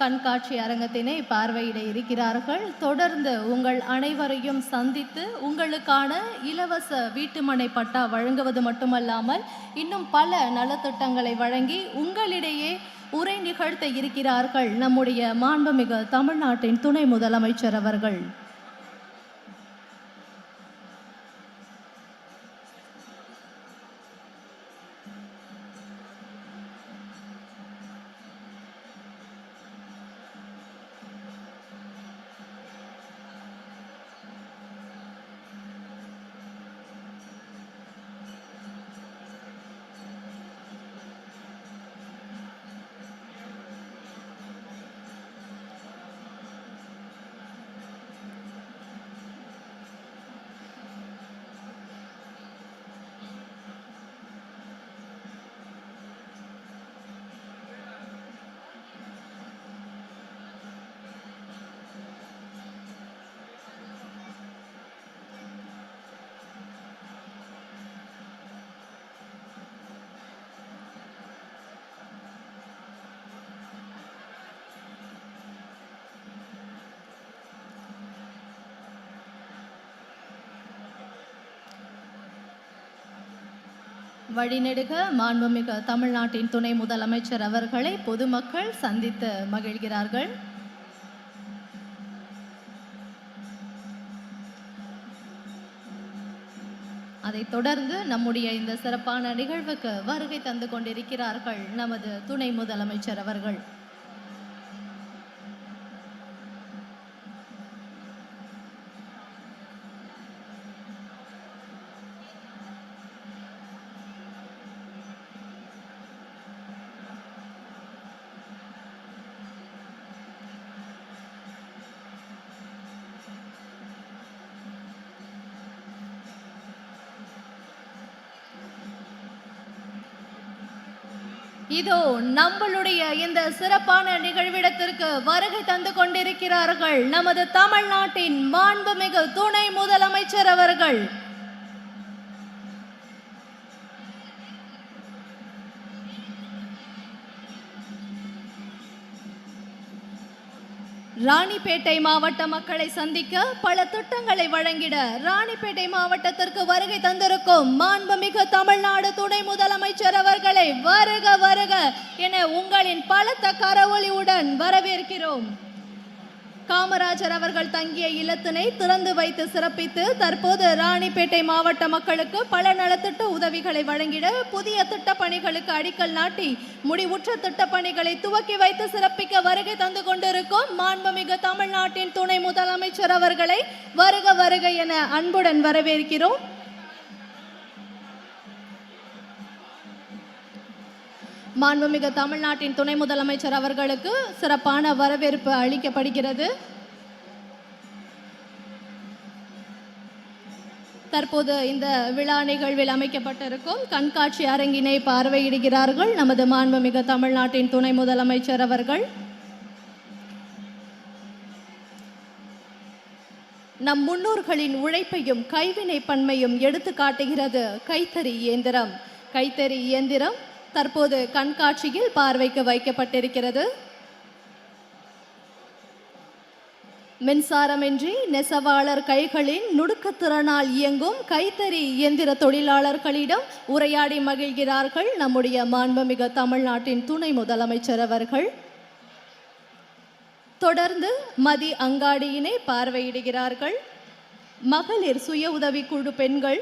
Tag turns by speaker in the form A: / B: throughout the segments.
A: கண்காட்சி அரங்கத்தினை பார்வையிட இருக்கிறார்கள். தொடர்ந்து உங்கள் அனைவரையும் சந்தித்து உங்களுக்கான இலவச வீட்டுமனை பட்டா வழங்குவது மட்டுமல்லாமல் இன்னும் பல நலத்திட்டங்களை வழங்கி உங்களிடையே உரை நிகழ்த்த இருக்கிறார்கள் நம்முடைய மாண்புமிகு தமிழ்நாட்டின் துணை முதலமைச்சர் அவர்கள். வழிநெடுக மாண்புமிகு தமிழ்நாட்டின் துணை முதலமைச்சர் அவர்களை பொதுமக்கள் சந்தித்து மகிழ்கிறார்கள். அதைத் தொடர்ந்து நம்முடைய இந்த சிறப்பான நிகழ்வுக்கு வருகை தந்து கொண்டிருக்கிறார்கள் நமது துணை முதலமைச்சர் அவர்கள். இதோ நம்மளுடைய இந்த சிறப்பான நிகழ்விடத்திற்கு வருகை தந்து கொண்டிருக்கிறார்கள் நமது தமிழ்நாட்டின் மாண்புமிகு துணை முதலமைச்சர் அவர்கள். ராணிப்பேட்டை மாவட்ட மக்களை சந்திக்க பல திட்டங்களை வழங்கிட ராணிப்பேட்டை மாவட்டத்திற்கு வருகை தந்திருக்கும் மாண்புமிகு தமிழ்நாடு துணை முதலமைச்சர் அவர்களை வருக வருக என உங்களின் பலத்த கரவொலியுடன் வரவேற்கிறோம். காமராஜர் அவர்கள் தங்கிய இல்லத்தினை திறந்து வைத்து சிறப்பித்து தற்போது ராணிப்பேட்டை மாவட்ட மக்களுக்கு பல நலத்திட்ட உதவிகளை வழங்கிட புதிய திட்டப்பணிகளுக்கு அடிக்கல் நாட்டி முடிவுற்ற திட்டப்பணிகளை துவக்கி வைத்து சிறப்பிக்க வருகை தந்து கொண்டிருக்கும் மாண்புமிகு தமிழ்நாட்டின் துணை முதலமைச்சர் அவர்களை வருக வருக என அன்புடன் வரவேற்கிறோம். மாண்புமிகு தமிழ்நாட்டின் துணை முதலமைச்சர் அவர்களுக்கு சிறப்பான வரவேற்பு அளிக்கப்படுகிறது. தற்போது இந்த விழா நிகழ்வில் அமைக்கப்பட்டிருக்கும் கண்காட்சி அரங்கினை பார்வையிடுகிறார்கள் நமது மாண்புமிகு தமிழ்நாட்டின் துணை முதலமைச்சர் அவர்கள். நம் முன்னோர்களின் உழைப்பையும் கைவினை பன்மையும் எடுத்து காட்டுகிறது கைத்தறி இயந்திரம். கைத்தறி இயந்திரம் தற்போது கண்காட்சியில் பார்வைக்கு வைக்கப்பட்டிருக்கிறது. மின்சாரமின்றி நெசவாளர் கைகளின் நுடுக்கத்திறனால் இயங்கும் கைத்தறி இயந்திர தொழிலாளர்களிடம் உரையாடி மகிழ்கிறார்கள் நம்முடைய மாண்புமிகு தமிழ்நாட்டின் துணை முதலமைச்சர் அவர்கள். தொடர்ந்து மதி அங்காடியினை பார்வையிடுகிறார்கள். மகளிர் சுய உதவிக்குழு பெண்கள்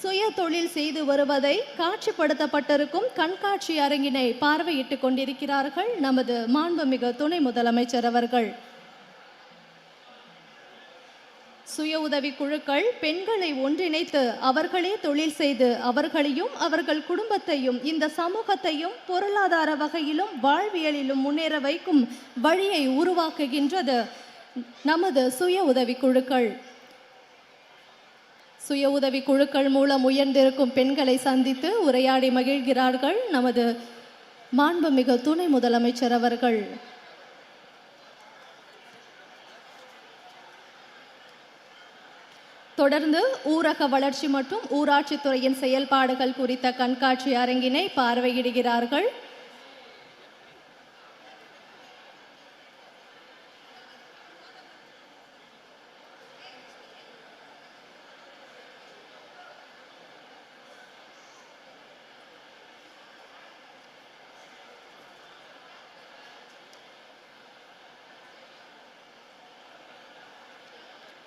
A: சுய தொழில் செய்து வருவதை காட்சிப்படுத்தப்பட்டிருக்கும் கண்காட்சி அரங்கினை பார்வையிட்டுக் கொண்டிருக்கிறார்கள் நமது மாண்புமிகு துணை முதலமைச்சர் அவர்கள். சுய உதவி குழுக்கள் பெண்களை ஒன்றிணைத்து அவர்களே தொழில் செய்து அவர்களையும் அவர்கள் குடும்பத்தையும் இந்த சமூகத்தையும் பொருளாதார வகையிலும் வாழ்வியலிலும் முன்னேற வைக்கும் வழியை உருவாக்குகின்றது நமது சுய உதவி குழுக்கள். சுய உதவி குழுக்கள் மூலம் உயர்ந்திருக்கும் பெண்களை சந்தித்து உரையாடி மகிழ்கிறார்கள் நமது மாண்புமிகு துணை முதலமைச்சர் அவர்கள். தொடர்ந்து ஊரக வளர்ச்சி மற்றும் ஊராட்சித்துறையின் செயல்பாடுகள் குறித்த கண்காட்சி அரங்கினை பார்வையிடுகிறார்கள்.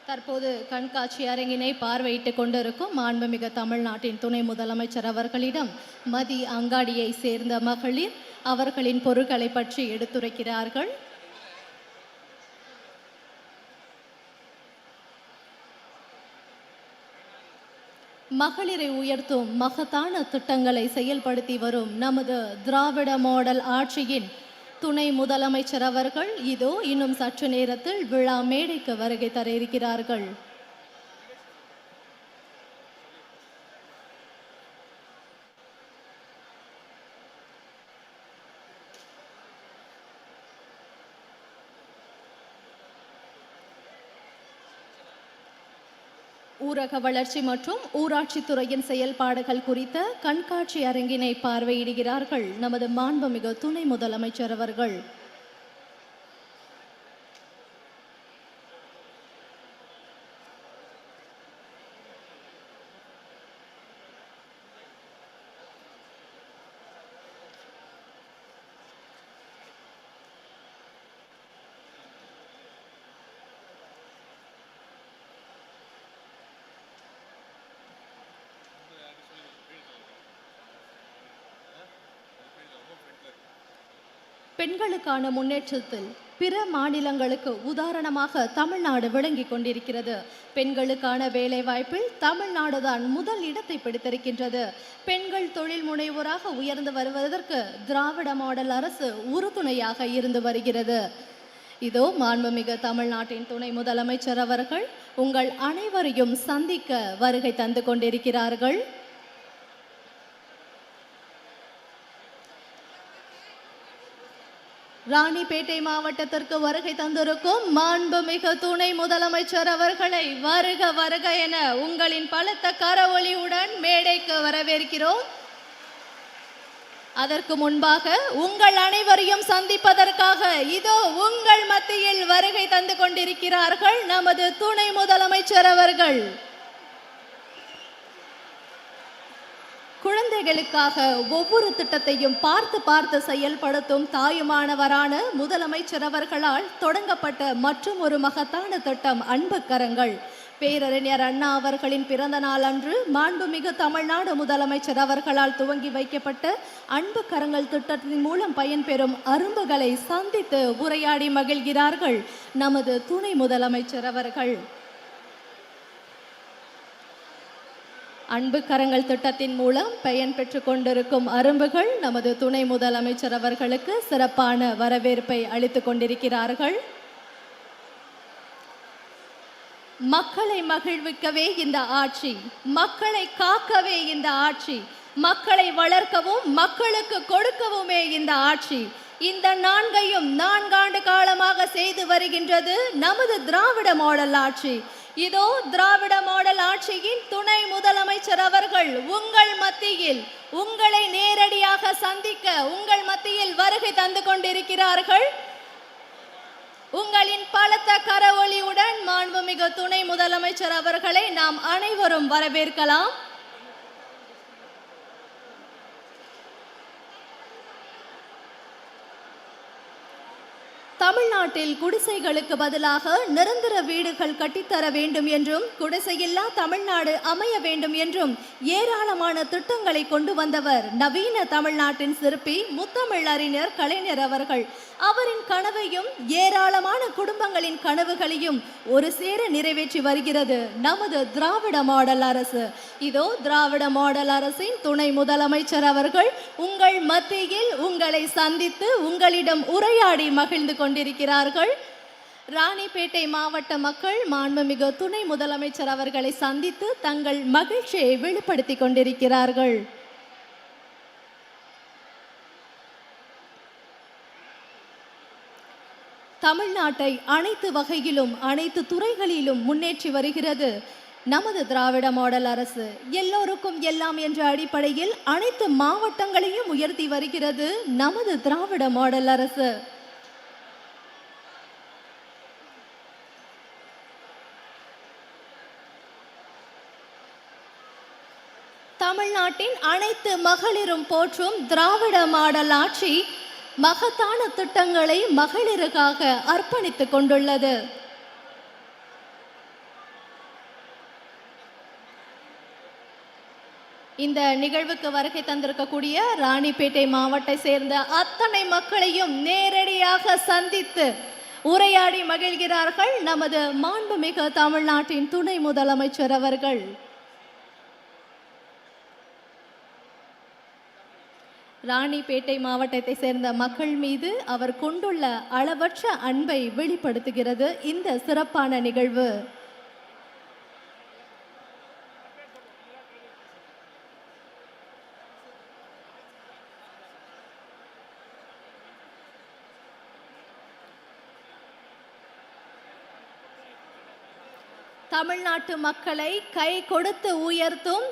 A: தற்போது கண்காட்சி அரங்கினை பார்வையிட்டுக் கொண்டிருக்கும் மாண்புமிகு தமிழ்நாட்டின் துணை முதலமைச்சர் அவர்களிடம் மதி அங்காடியை சேர்ந்த மகளிர் அவர்களின் பொருட்களை பற்றி எடுத்துரைக்கிறார்கள். மகளிரை உயர்த்தும் மகத்தான திட்டங்களை செயல்படுத்தி வரும் நமது திராவிட மாடல் ஆட்சியின் துணை முதலமைச்சர் அவர்கள் இதோ இன்னும் சற்று நேரத்தில் விழா மேடைக்கு வருகை தர இருக்கிறார்கள். ஊரக வளர்ச்சி மற்றும் ஊராட்சி துறையின் செயல்பாடுகள் குறித்த கண்காட்சி அரங்கினை பார்வையிடுகிறார்கள். நமது மாண்புமிகு துணை முதலமைச்சர் அவர்கள். பெண்களுக்கான முன்னேற்றத்தில் பிற மாநிலங்களுக்கு உதாரணமாக தமிழ்நாடு விளங்கி கொண்டிருக்கிறது. பெண்களுக்கான வேலைவாய்ப்பில் தமிழ்நாடு தான் முதல் இடத்தை பிடித்திருக்கின்றது. பெண்கள் தொழில் முனைவோராக உயர்ந்து வருவதற்கு திராவிட மாடல் அரசு உறுதுணையாக இருந்து வருகிறது. இதோ மாண்புமிகு தமிழ்நாட்டின் துணை முதலமைச்சர் அவர்கள் உங்கள் அனைவரையும் சந்திக்க வருகை தந்து கொண்டிருக்கிறார்கள். ராணிப்பேட்டை மாவட்டத்திற்கு வருகை தந்திருக்கும் மாண்புமிகு துணை முதலமைச்சர் அவர்களை வருக வருக என உங்களின் பலத்த கரவொலியுடன் மேடைக்கு வரவேற்கிறோம். அதற்கு முன்பாக உங்கள் அனைவரையும் சந்திப்பதற்காக இதோ உங்கள் மத்தியில் வருகை தந்து கொண்டிருக்கிறார்கள் நமது துணை முதலமைச்சர் அவர்கள். குழந்தைகளுக்காக ஒவ்வொரு திட்டத்தையும் பார்த்து பார்த்து செயல்படுத்தும் தாயுமானவரான முதலமைச்சர் அவர்களால் தொடங்கப்பட்ட மற்றும் ஒரு மகத்தான திட்டம் அன்பு கரங்கள் பேரறிஞர் அண்ணா அவர்களின் பிறந்த நாள் அன்று மாண்புமிகு தமிழ்நாடு முதலமைச்சர் அவர்களால் துவங்கி வைக்கப்பட்ட அன்பு கரங்கள் திட்டத்தின் மூலம் பயன்பெறும் அரும்புகளை சந்தித்து உரையாடி மகிழ்கிறார்கள் நமது துணை முதலமைச்சர் அவர்கள். அன்பு கரங்கள் திட்டத்தின் மூலம் பயன் பெற்று கொண்டிருக்கும் அரும்புகள் நமது துணை முதலமைச்சர் அவர்களுக்கு சிறப்பான வரவேற்பை அளித்துக் கொண்டிருக்கிறார்கள். மக்களை மகிழ்விக்கவே இந்த ஆட்சி மக்களை காக்கவே இந்த ஆட்சி மக்களை வளர்க்கவும் மக்களுக்கு கொடுக்கவுமே இந்த ஆட்சி. இந்த நான்கையும் நான்காண்டு காலமாக செய்து வருகின்றது நமது திராவிட மாடல் ஆட்சி. இதோ திராவிட மாடல் ஆட்சியின் துணை முதலமைச்சர் அவர்கள் உங்கள் மத்தியில் உங்களை நேரடியாக சந்திக்க உங்கள் மத்தியில் வருகை தந்து கொண்டிருக்கிறார்கள். உங்களின் பலத்த கரவொலியுடன் மாண்புமிகு துணை முதலமைச்சர் அவர்களை நாம் அனைவரும் வரவேற்கலாம். தமிழ்நாட்டில் குடிசைகளுக்கு பதிலாக நிரந்தர வீடுகள் கட்டித்தர வேண்டும் என்றும் குடிசையில்லா தமிழ்நாடு அமைய வேண்டும் என்றும் ஏராளமான திட்டங்களை கொண்டு வந்தவர் நவீன தமிழ்நாட்டின் சிற்பி முத்தமிழ் அறிஞர் கலைஞர் அவர்கள். அவரின் கனவையும் ஏராளமான குடும்பங்களின் கனவுகளையும் ஒரு சேர நிறைவேற்றி வருகிறது நமது திராவிட மாடல் அரசு. இதோ திராவிட மாடல் அரசின் துணை முதலமைச்சர் அவர்கள் உங்கள் மத்தியில் உங்களை சந்தித்து உங்களிடம் உரையாடி மகிழ்ந்து கொண்டிருக்கிறார்கள். ராணிப்பேட்டை மாவட்ட மக்கள் மாண்புமிகு துணை முதலமைச்சர் அவர்களை சந்தித்து தங்கள் மகிழ்ச்சியை வெளிப்படுத்தி கொண்டிருக்கிறார்கள். தமிழ்நாட்டை அனைத்து வகையிலும் அனைத்து துறைகளிலும் முன்னேற்றி வருகிறது. நமது திராவிட மாடல் அரசு எல்லோருக்கும் எல்லாம் என்ற அடிப்படையில் அனைத்து மாவட்டங்களையும் உயர்த்தி வருகிறது நமது திராவிட மாடல் அரசு. தமிழ்நாட்டின் அனைத்து மகளிரும் போற்றும் திராவிட மாடல் ஆட்சி மகத்தான திட்டங்களை மகளிருக்காக அர்ப்பணித்துக் கொண்டுள்ளது. இந்த நிகழ்வுக்கு வருகை தந்திருக்கக்கூடிய ராணிப்பேட்டை மாவட்டத்தை சேர்ந்த அத்தனை மக்களையும் நேரடியாக சந்தித்து உரையாடி மகிழ்கிறார்கள் நமது மாண்புமிகு தமிழ்நாட்டின் துணை முதலமைச்சர் அவர்கள். ராணிப்பேட்டை மாவட்டத்தை சேர்ந்த மக்கள் மீது அவர் கொண்டுள்ள அளவற்ற அன்பை வெளிப்படுத்துகிறது இந்த சிறப்பான நிகழ்வு. தமிழ்நாட்டு மக்களை கை கொடுத்து உயர்த்தும்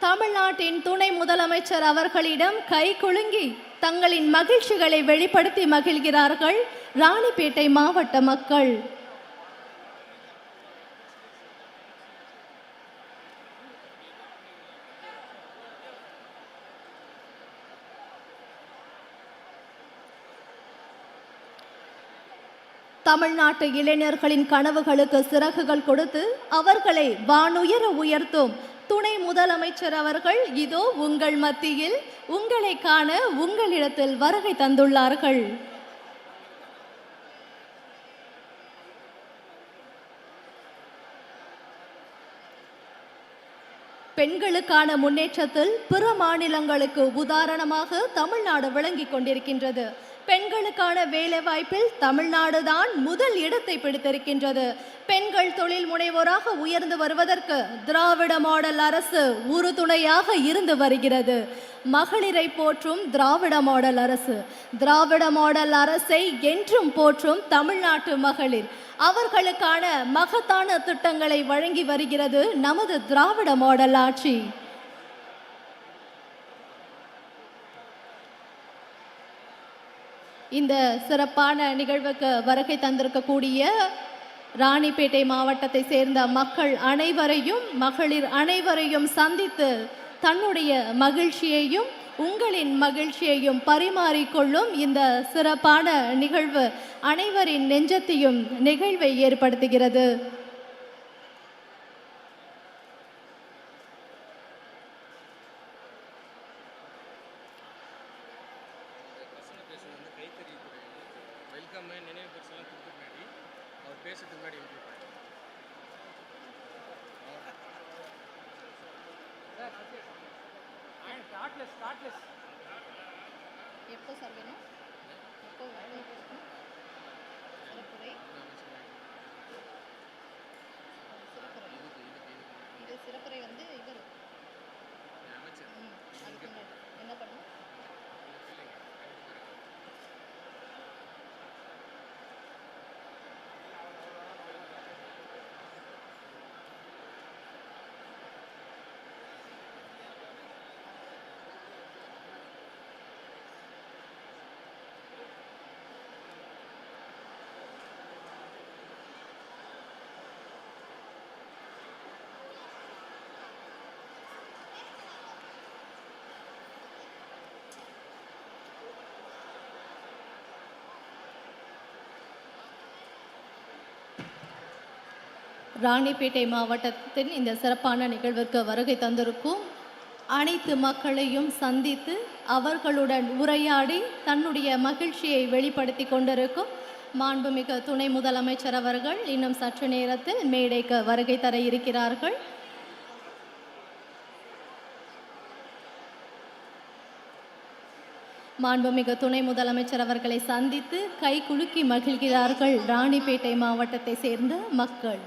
A: தமிழ்நாட்டின் துணை முதலமைச்சர் அவர்களிடம் கை குலுங்கி தங்களின் மகிழ்ச்சிகளை வெளிப்படுத்தி மகிழ்கிறார்கள் ராணிப்பேட்டை மாவட்ட மக்கள். தமிழ்நாட்டு இளைஞர்களின் கனவுகளுக்கு சிறகுகள் கொடுத்து அவர்களை வானுயர உயர்த்தும் துணை முதலமைச்சர் அவர்கள் இதோ உங்கள் மத்தியில் உங்களை காண உங்களிடத்தில் வருகை தந்துள்ளார்கள். பெண்களுக்கான முன்னேற்றத்தில் பிற மாநிலங்களுக்கு உதாரணமாக தமிழ்நாடு விளங்கிக் கொண்டிருக்கின்றது. பெண்களுக்கான வேலைவாய்ப்பில் தமிழ்நாடு தான் முதல் இடத்தை பிடித்திருக்கின்றது. பெண்கள் தொழில் முனைவோராக உயர்ந்து வருவதற்கு திராவிட மாடல் அரசு உறுதுணையாக இருந்து வருகிறது. மகளிரை போற்றும் திராவிட மாடல் அரசு திராவிட மாடல் அரசை என்றும் போற்றும் தமிழ்நாட்டு மகளிர் அவர்களுக்கான மகத்தான திட்டங்களை வழங்கி வருகிறது நமது திராவிட மாடல் ஆட்சி. இந்த சிறப்பான நிகழ்வுக்கு வருகை தந்திருக்கக்கூடிய ராணிப்பேட்டை மாவட்டத்தை சேர்ந்த மக்கள் அனைவரையும் மகளிர் அனைவரையும் சந்தித்து தன்னுடைய மகிழ்ச்சியையும் உங்களின் மகிழ்ச்சியையும் பரிமாறிக்கொள்ளும் இந்த சிறப்பான நிகழ்வு அனைவரின் நெஞ்சத்தையும் நிகழ்வை ஏற்படுத்துகிறது
B: பசங்க பேசுறது வந்து கைத்தறி துறை வெல்கம் நினைவு பரிசுலாம் கொடுத்த முன்னாடி அவர் பேசுறதுக்கு முன்னாடி இன்டர்வியூ ஸ்டார்ட்லெஸ் ஸ்டார்ட்லெஸ்
A: எப்போ சார் வேணும் எப்போ சிறப்புரை சிறப்புரை இது சிறப்புரை வந்து இவர் ராணிப்பேட்டை மாவட்டத்தின் இந்த சிறப்பான நிகழ்விற்கு வருகை தந்திருக்கும் அனைத்து மக்களையும் சந்தித்து அவர்களுடன் உரையாடி தன்னுடைய மகிழ்ச்சியை வெளிப்படுத்தி கொண்டிருக்கும் மாண்புமிகு துணை முதலமைச்சர் அவர்கள் இன்னும் சற்று நேரத்தில் மேடைக்கு வருகை தர இருக்கிறார்கள். மாண்புமிகு துணை முதலமைச்சர் அவர்களை சந்தித்து கை குலுக்கி மகிழ்கிறார்கள் ராணிப்பேட்டை மாவட்டத்தை சேர்ந்த மக்கள்.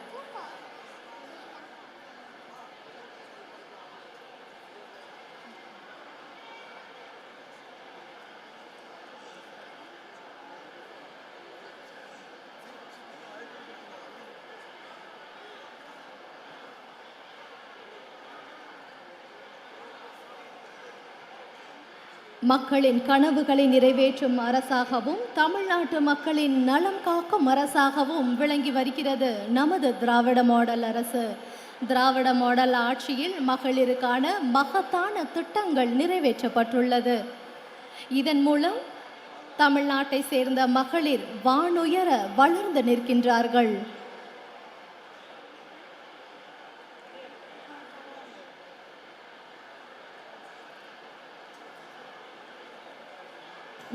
A: மக்களின் கனவுகளை நிறைவேற்றும் அரசாகவும் தமிழ்நாட்டு மக்களின் நலம் காக்கும் அரசாகவும் விளங்கி வருகிறது நமது திராவிட மாடல் அரசு. திராவிட மாடல் ஆட்சியில் மகளிருக்கான மகத்தான திட்டங்கள் நிறைவேற்றப்பட்டுள்ளது. இதன் மூலம் தமிழ்நாட்டை சேர்ந்த மகளிர் வானுயர வளர்ந்து நிற்கின்றார்கள்.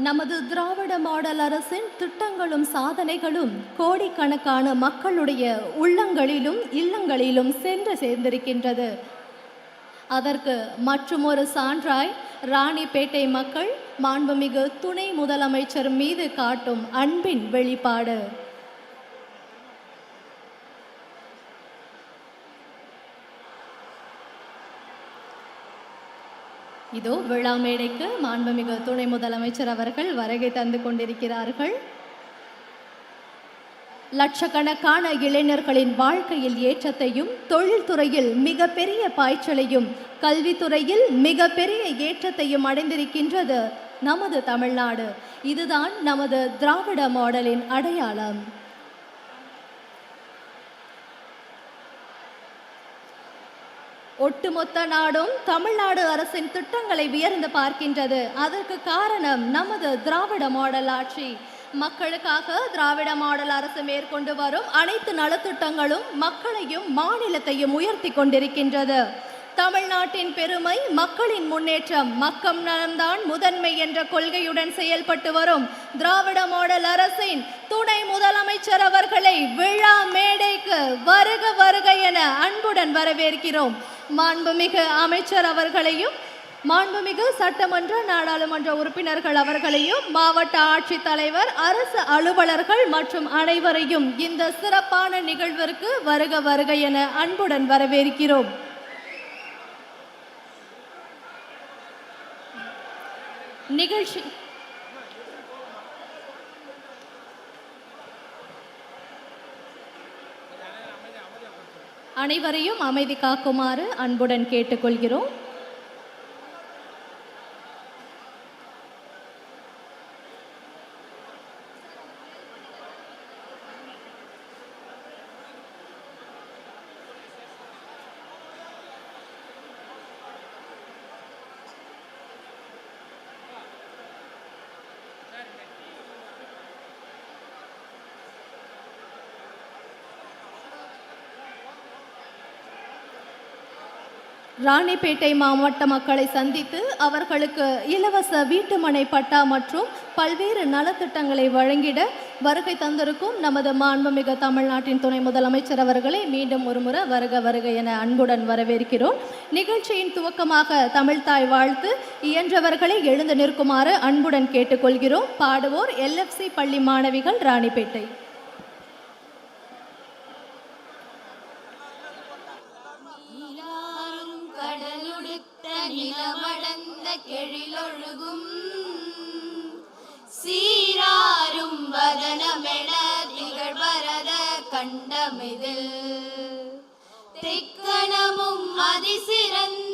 A: நமது திராவிட மாடல் அரசின் திட்டங்களும் சாதனைகளும் கோடிக்கணக்கான மக்களுடைய உள்ளங்களிலும் இல்லங்களிலும் சென்று சேர்ந்திருக்கின்றது. அதற்கு மற்றுமொரு சான்றாய் ராணிப்பேட்டை மக்கள் மாண்புமிகு துணை முதலமைச்சர் மீது காட்டும் அன்பின் வெளிப்பாடு. இதோ விழா மேடைக்கு மாண்புமிகு துணை முதலமைச்சர் அவர்கள் வருகை தந்து கொண்டிருக்கிறார்கள். லட்சக்கணக்கான இளைஞர்களின் வாழ்க்கையில் ஏற்றத்தையும் தொழில்துறையில் மிகப்பெரிய பாய்ச்சலையும் கல்வித்துறையில் மிகப்பெரிய ஏற்றத்தையும் அடைந்திருக்கின்றது நமது தமிழ்நாடு. இதுதான் நமது திராவிட மாடலின் அடையாளம். ஒட்டுமொத்த நாடும் தமிழ்நாடு அரசின் திட்டங்களை வியர்ந்து பார்க்கின்றது. அதற்கு காரணம் நமது திராவிட மாடல் ஆட்சி. மக்களுக்காக திராவிட மாடல் அரசு மேற்கொண்டு வரும் அனைத்து நலத்திட்டங்களும் மக்களையும் மாநிலத்தையும் உயர்த்தி கொண்டிருக்கின்றது. தமிழ்நாட்டின் பெருமை மக்களின் முன்னேற்றம். மக்கம் நலம்தான் முதன்மை என்ற கொள்கையுடன் செயல்பட்டு வரும் திராவிட மாடல் அரசின் துணை முதலமைச்சர் அவர்களை விழா மேடைக்கு வருக வருக என அன்புடன் வரவேற்கிறோம். மாண்புமிகு அமைச்சர் அவர்களையும் மாண்புமிகு சட்டமன்ற நாடாளுமன்ற உறுப்பினர்கள் அவர்களையும் மாவட்ட ஆட்சித்தலைவர் அரசு அலுவலர்கள் மற்றும் அனைவரையும் இந்த சிறப்பான நிகழ்விற்கு வருக வருக என அன்புடன் வரவேற்கிறோம். நிகழ்ச்சி அனைவரையும் அமைதி காக்குமாறு அன்புடன் கேட்டுக்கொள்கிறோம். ராணிப்பேட்டை மாவட்ட மக்களை சந்தித்து அவர்களுக்கு இலவச வீட்டுமனை பட்டா மற்றும் பல்வேறு நலத்திட்டங்களை வழங்கிட வருகை தந்திருக்கும் நமது மாண்புமிகு தமிழ்நாட்டின் துணை முதலமைச்சர் அவர்களை மீண்டும் ஒருமுறை வருக வருக என அன்புடன் வரவேற்கிறோம். நிகழ்ச்சியின் துவக்கமாக தமிழ்தாய் வாழ்த்து இயன்றவர்களை எழுந்து நிற்குமாறு அன்புடன் கேட்டுக்கொள்கிறோம். பாடுவோர் எல்எஃப்சி பள்ளி மாணவிகள் ராணிப்பேட்டை.
C: கண்டமிதில் திக்கணமும் அதிசிறந்த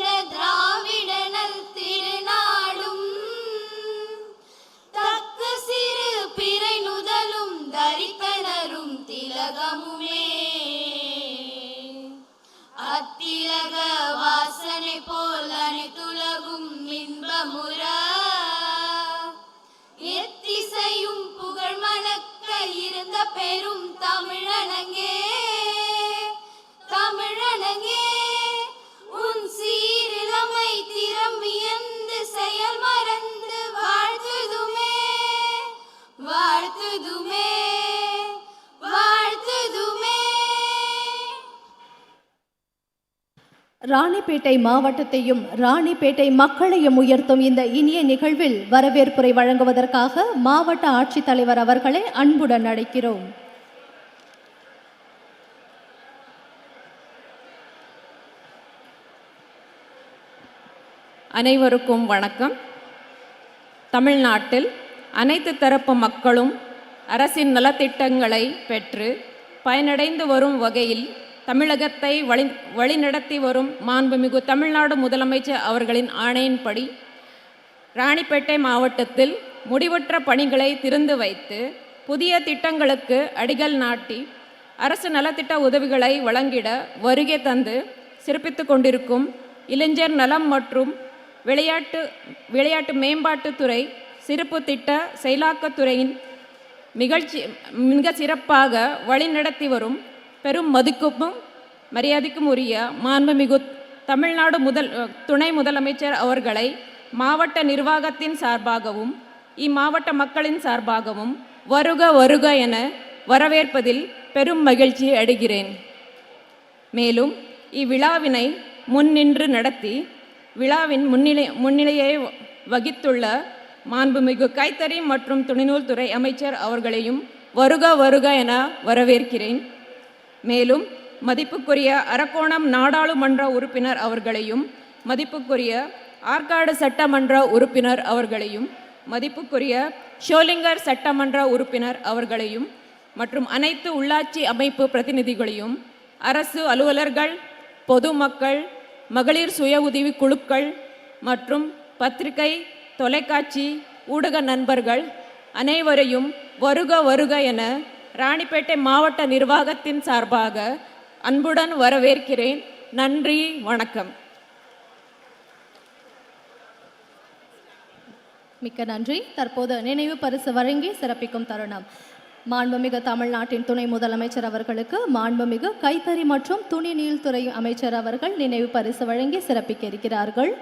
A: ராணிப்பேட்டை மாவட்டத்தையும் ராணிப்பேட்டை மக்களையும் உயர்த்தும் இந்த இனிய நிகழ்வில் வரவேற்புரை வழங்குவதற்காக மாவட்ட ஆட்சித்தலைவர் அவர்களை அன்புடன் அழைக்கிறோம்.
D: அனைவருக்கும் வணக்கம். தமிழ்நாட்டில் அனைத்து தரப்பு மக்களும் அரசின் நலத்திட்டங்களை பெற்று பயனடைந்து வரும் வகையில் தமிழகத்தை வழி வழிநடத்தி வரும் மாண்புமிகு தமிழ்நாடு முதலமைச்சர் அவர்களின் ஆணையின்படி ராணிப்பேட்டை மாவட்டத்தில் முடிவற்ற பணிகளை திறந்து வைத்து புதிய திட்டங்களுக்கு அடிகள் நாட்டி அரசு நலத்திட்ட உதவிகளை வழங்கிட வருகை தந்து சிறப்பித்து கொண்டிருக்கும் இளைஞர் நலம் மற்றும் விளையாட்டு விளையாட்டு மேம்பாட்டுத்துறை சிறப்பு திட்ட செயலாக்கத்துறையின் நிகழ்ச்சி மிக சிறப்பாக வழிநடத்தி வரும் பெரும் மதிப்பும் மரியாதைக்கும் உரிய மாண்புமிகு தமிழ்நாடு முதல் துணை முதலமைச்சர் அவர்களை மாவட்ட நிர்வாகத்தின் சார்பாகவும் இம்மாவட்ட மக்களின் சார்பாகவும் வருக வருக என வரவேற்பதில் பெரும் மகிழ்ச்சி அடைகிறேன். மேலும் இவ்விழாவினை முன்னின்று நடத்தி விழாவின் முன்னிலை முன்னிலையை வகித்துள்ள மாண்புமிகு கைத்தறி மற்றும் துணிநூல் துறை அமைச்சர் அவர்களையும் வருக வருக என வரவேற்கிறேன். மேலும் மதிப்புக்குரிய அரக்கோணம் நாடாளுமன்ற உறுப்பினர் அவர்களையும் மதிப்புக்குரிய ஆற்காடு சட்டமன்ற உறுப்பினர் அவர்களையும் மதிப்புக்குரிய ஷோலிங்கர் சட்டமன்ற உறுப்பினர் அவர்களையும் மற்றும் அனைத்து உள்ளாட்சி அமைப்பு பிரதிநிதிகளையும் அரசு அலுவலர்கள் பொதுமக்கள் மகளிர் சுய உதவி குழுக்கள் மற்றும் பத்திரிகை தொலைக்காட்சி ஊடக நண்பர்கள் அனைவரையும் வருக வருக என ராணிப்பேட்டை மாவட்ட நிர்வாகத்தின் சார்பாக அன்புடன் வரவேற்கிறேன். நன்றி வணக்கம்.
A: மிக்க நன்றி. தற்போது நினைவு பரிசு வழங்கி சிறப்பிக்கும் தருணம். மாண்புமிகு தமிழ்நாட்டின் துணை முதலமைச்சர் அவர்களுக்கு மாண்புமிகு கைத்தறி மற்றும் துணி நீள்துறை அமைச்சர் அவர்கள் நினைவு பரிசு வழங்கி சிறப்பிக்க இருக்கிறார்கள்.